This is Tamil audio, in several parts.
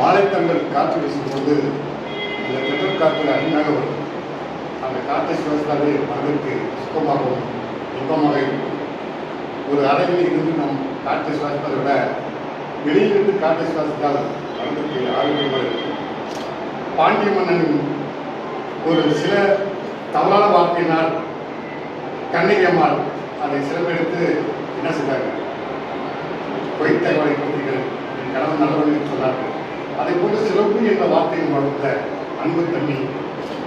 வாழைத்தங்கள் காற்று வீசும்போது அந்த பெட்ரோல் காற்றில் அருமையாக வரும். அந்த காற்றை சுவாசித்தாலே மனதிற்கு சுத்தமாகவும் இன்பமாக இருக்கும். ஒரு அறையில் இருந்து நாம் காற்றை சுவாசிப்பதை விட வெளியிலிருந்து காற்றை சுவாசித்தால் மனதிற்கு ஆரோக்கியமாக இருக்கும். பாண்டிய மன்னனின் ஒரு சில தவறான வார்த்தையினால் கண்ணகி அம்மாள் அதை சிறப்பெடுத்து என்ன செய்தார்கள்? பொய்த்தகவலை தகவலை என் கணவன் நல்லவர்கள் என்று சொன்னார்கள். அதை போன்ற சிறப்பு என்ற வார்த்தையின் வளர்த்த அன்பு தண்ணி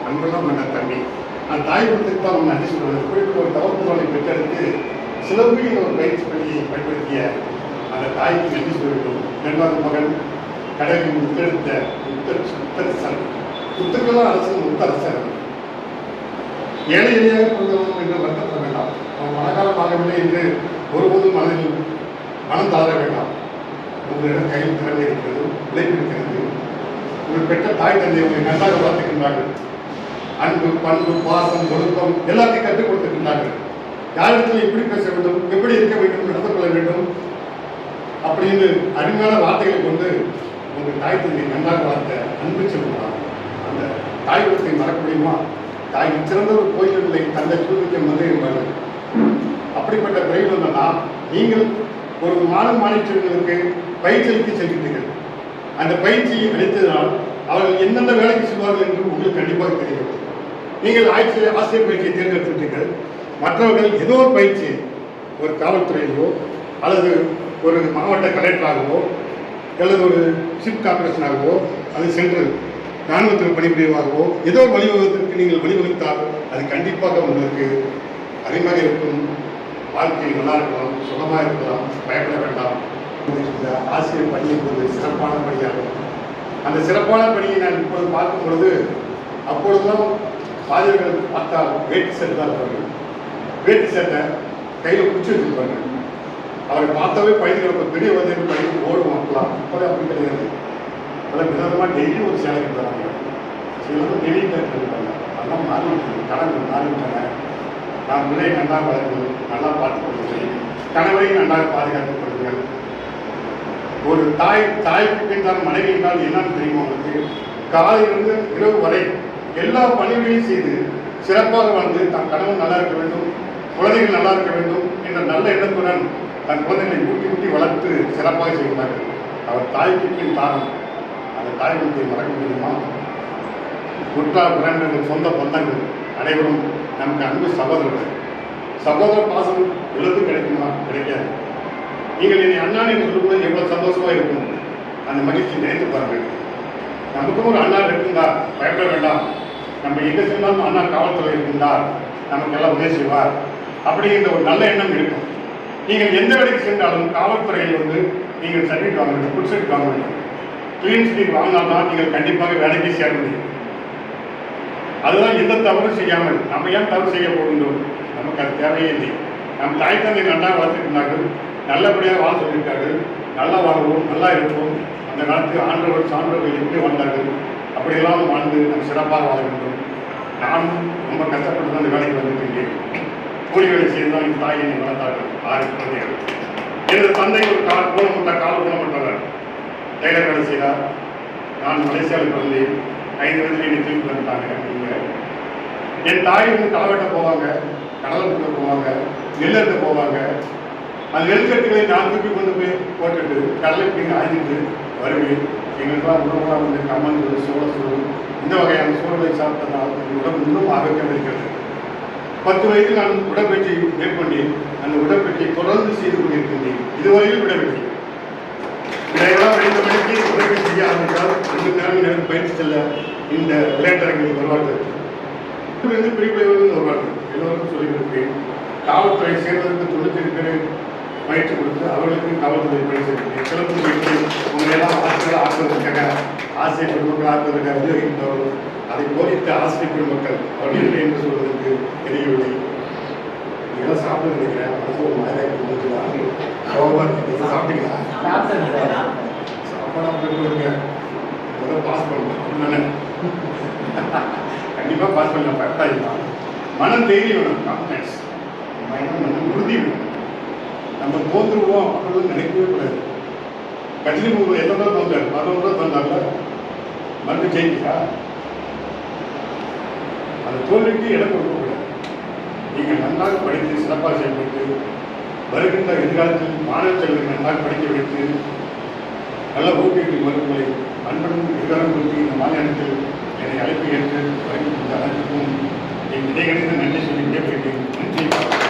அன்பெல்லாம் கொண்ட தண்ணி. நான் தாய் கொடுத்துட்டு தான் நன்றி சொல்வது குறிப்பிட்ட ஒரு தவறுதலை பெற்றெடுத்து சிலம்பு என்ற ஒரு பயிற்சி பள்ளியை பயன்படுத்திய அந்த தாய்க்கு நன்றி சொல்ல வேண்டும் இரண்டாவது மகன் கடலில் முத்தெடுத்த முத்த முத்தரசன் முத்துக்கெல்லாம் அரசன் முத்தரசன் ஏழை எளியாக பிறந்தவன் என்று வருத்தப்பட வேண்டாம். அவன் பணக்காரமாகவில்லை என்று ஒருபோதும் மனதில் மனம் தாழ வேண்டாம். உங்களிடம் கையில் திறமை இருக்கிறது. உழைப்பு இருக்கிறது பெற்ற தாய் தந்தை உங்களை நன்றாக வளர்த்துக்கின்றார்கள். அன்பு பண்பு பாசம் ஒழுக்கம் எல்லாத்தையும் கற்றுக் கொடுத்துருக்கின்றார்கள் யாரிடத்தில் எப்படி பேச வேண்டும் எப்படி இருக்க வேண்டும் நடந்து கொள்ள வேண்டும் அப்படின்னு அருமையான வார்த்தைகளை கொண்டு உங்கள் தாய் தந்தை நன்றாக வளர்த்த அன்பு செல்வார் அந்த தாய் குலத்தை மறக்க முடியுமா? தாய் சிறந்த ஒரு கோயில்களை தந்தை சூழ்நிலை வந்து என்பார்கள். அப்படிப்பட்ட பிறகு வந்தனா நீங்கள் ஒரு மாணவ மாணவர்களுக்கு பயிற்சி செல்கிறீர்கள் அந்த பயிற்சியை அளித்ததனால் அவர்கள் எந்தெந்த வேலைக்கு செல்வார்கள் என்று உங்களுக்கு கண்டிப்பாக தெரியும். நீங்கள் ஆட்சியில் ஆசிரியர் பயிற்சியை தேர்ந்தெடுத்துட்டீர்கள் மற்றவர்கள் ஏதோ ஒரு பயிற்சி ஒரு காவல்துறையிலோ அல்லது ஒரு மாவட்ட கலெக்டராகவோ அல்லது ஒரு சிப் கார்பரேஷனாகவோ அது சென்று ராணுவத்தில் பணிபுரிவாகவோ ஏதோ ஒரு நீங்கள் வழிவகுத்தால் அது கண்டிப்பாக உங்களுக்கு அதிகமாக இருக்கும். வாழ்க்கை நல்லா இருக்கலாம் சுகமாக இருக்கலாம் பயப்பட வேண்டாம். இந்த ஆசிரியர் பணி என்பது சிறப்பான பணியாகும். அந்த சிறப்பான பணியை நான் இப்போது பார்க்கும் பொழுது அப்பொழுதுதான் பாதிரிகள் பார்த்தால் வேட்டி சட்டை தான் இருப்பார்கள் வேட்டி சட்டை கையில் குச்சி வச்சிருப்பாங்க. அவரை பார்த்தாவே பையன்களுக்கு பெரிய வந்து பயிர் ஓடு அப்பலாம் இப்போதான் அப்படி கிடையாது. பல விதமாக டெய்லி ஒரு சேலை தராங்க சிலரும் டெய்லி இருக்காங்க அதெல்லாம் மாறிவிட்டது கடன்கள் மாறிவிட்டாங்க நான் முன்னே நன்றாக வளர்ந்து நல்லா பார்த்துக் கொள்ளுங்கள். கணவரையும் நன்றாக பாதுகாத்துக் கொள்ளுங்கள். ஒரு தாய் தாய்க்கு பின்னால் மனைவி என்றால் என்னன்னு தெரியுமா உங்களுக்கு? காலையிலிருந்து இரவு வரை எல்லா பணிகளையும் செய்து சிறப்பாக வந்து தன் கணவன் நல்லா இருக்க வேண்டும் குழந்தைகள் நல்லா இருக்க வேண்டும் என்ற நல்ல எண்ணத்துடன் தன் குழந்தைகளை ஊட்டி ஊட்டி வளர்த்து சிறப்பாக செய்கிறார்கள் அவர் தாய்க்கு பின் தாரம். அந்த தாய் குலத்தை மறக்க முடியுமா? குற்றா உறவினர்கள் சொந்த பந்தங்கள் அனைவரும் நமக்கு அன்பு சகோதரர்கள். சகோதர பாசம் எழுத்து கிடைக்குமா? கிடைக்காது. நீங்கள் என்னை அண்ணா என்று சொல்லும்போது எவ்வளவு சந்தோஷமா இருக்கும். அந்த மகிழ்ச்சி நினைத்து பாருங்கள். நமக்கும் ஒரு அண்ணா இருக்குந்தா பயப்பட வேண்டாம். நம்ம எங்க சென்றாலும் அண்ணா காவல்துறை இருக்கின்றார் நமக்கு எல்லாம் உதவி செய்வார். அப்படிங்கிற ஒரு நல்ல எண்ணம் இருக்கும். நீங்கள் எந்த வேலைக்கு சென்றாலும் காவல்துறையில் வந்து நீங்கள் சர்டிஃபிகேட் வாங்க வேண்டும் குட் சர்டிஃபிகேட் வாங்க வேண்டும். கிளீன் சர்டிஃபிகேட் வாங்கினால்தான் நீங்கள் கண்டிப்பாக வேலைக்கு சேர முடியும். அதுதான் எந்த தவறும் செய்யாமல் நம்ம ஏன் தவறு செய்ய போகின்றோம்? நமக்கு அது தேவையே இல்லை. நம் தாய் தந்தை நன்றாக வளர்த்துருக்கிறார்கள் நல்லபடியாக வாழ சொல்லியிருக்காரு நல்லா வாழ்வோம் நல்லா இருப்போம். அந்த காலத்து ஆண்டவர் சான்றவர்கள் எப்படி வாழ்ந்தார்கள்? அப்படியெல்லாம் வாழ்ந்து நம்ம சிறப்பாக வாழ வேண்டும். நானும் ரொம்ப கஷ்டப்பட்டு தான் இந்த வேலைக்கு வந்துருக்கேன் கூலி வேலை செய்து என் தாய் என்னை வளர்த்தார்கள். ஆறு குழந்தைகள். எனது தந்தை ஒரு கால ஊனமுட்ட கால் ஊனமுட்டவர் டெய்லர் வேலை செய்தார். நான் மலேசியாவில் பிறந்தேன். ஐந்து வயதில் என்னை தூக்கி வந்துட்டாங்க. இங்கே என் தாய் வந்து களை வெட்ட போவாங்க கடலை போவாங்க. நெல் போவாங்க. அந்த நெல்கட்டுகளை நான் தூக்கி கொண்டு போய் போட்டுட்டு கடலை பிடிங்க ஆய்ஞ்சிட்டு வருவேன். எங்களுக்கெல்லாம் உணவுலாம் வந்து கம்மன் சோழ சோள சோறு இந்த வகையான சூழலை சாப்பிட்டதால் உடம்பு இன்னும் ஆரோக்கியம் இருக்கிறது. பத்து வயதில் நான் உடற்பயிற்சி மேற்கொண்டேன். அந்த உடற்பயிற்சியை தொடர்ந்து செய்து கொண்டிருக்கின்றேன். இதுவரையில் விடவில்லை. இதையெல்லாம் விளைந்த மணிக்கு உடற்பயிற்சி செய்ய ஆரம்பித்தால் ரெண்டு நேரம் நேரம் பயிற்சி செல்ல இந்த விளையாட்டரங்கில் வருவார்கள். இருந்து பிரிப்பிலிருந்து வருவார்கள். எல்லோருக்கும் சொல்லிக் காவல்துறை சேர்வதற்கு தொண்ணூற்றி பேர் பயிற்சி கொடுத்து அவர்களுக்கு காவல்துறை பயிற்சி கொடுப்பேன் சிறப்பு பயிற்சி உங்களையெல்லாம் ஆசிரியர் ஆக்குவதற்காக ஆசிரியர் பெருமக்கள் ஆக்குவதற்காக உபயோகிக்கின்றோம் அதை போதித்த ஆசிரியர் பெருமக்கள் அவர்கள் இல்லை என்று சொல்வதற்கு தெரியவில்லை. இதெல்லாம் சாப்பிட நினைக்கிறேன். மனசு ஒரு மாதிரி சாப்பிட்டீங்களா? சாப்பாடாக வருங்க முதல்ல பாஸ் பண்ணணும். கண்டிப்பாக பாஸ் பண்ணலாம். பயப்படாதீங்க மனம் தைரியம் வேணும். கான்ஃபிடன்ஸ் மனம் நம்ம தோற்றுருவோம் அப்படின்னு நினைக்கவே கூடாது. கட்சி மூணு எத்தனை ரூபா தந்தார் பதினொன்று ரூபா தந்தார்ல மறுபடியும் ஜெயிக்கிறா அந்த தோல்விக்கு இடம் கொடுக்கக்கூடாது நீங்கள் நன்றாக படித்து சிறப்பாக செயல்பட்டு வருகின்ற எதிர்காலத்தில் மாணவ செல்வங்களை நன்றாக படிக்க வைத்து நல்ல ஊக்குவிக்கும் மருத்துவங்களை அன்புடன் எதிர்காலம் கொடுத்து இந்த மாநிலத்தில் என்னை அழைப்பு ஏற்று வருகின்ற அனைத்துக்கும் என் இடைகளில் நன்றி சொல்லி கேட்கிறேன் நன்றி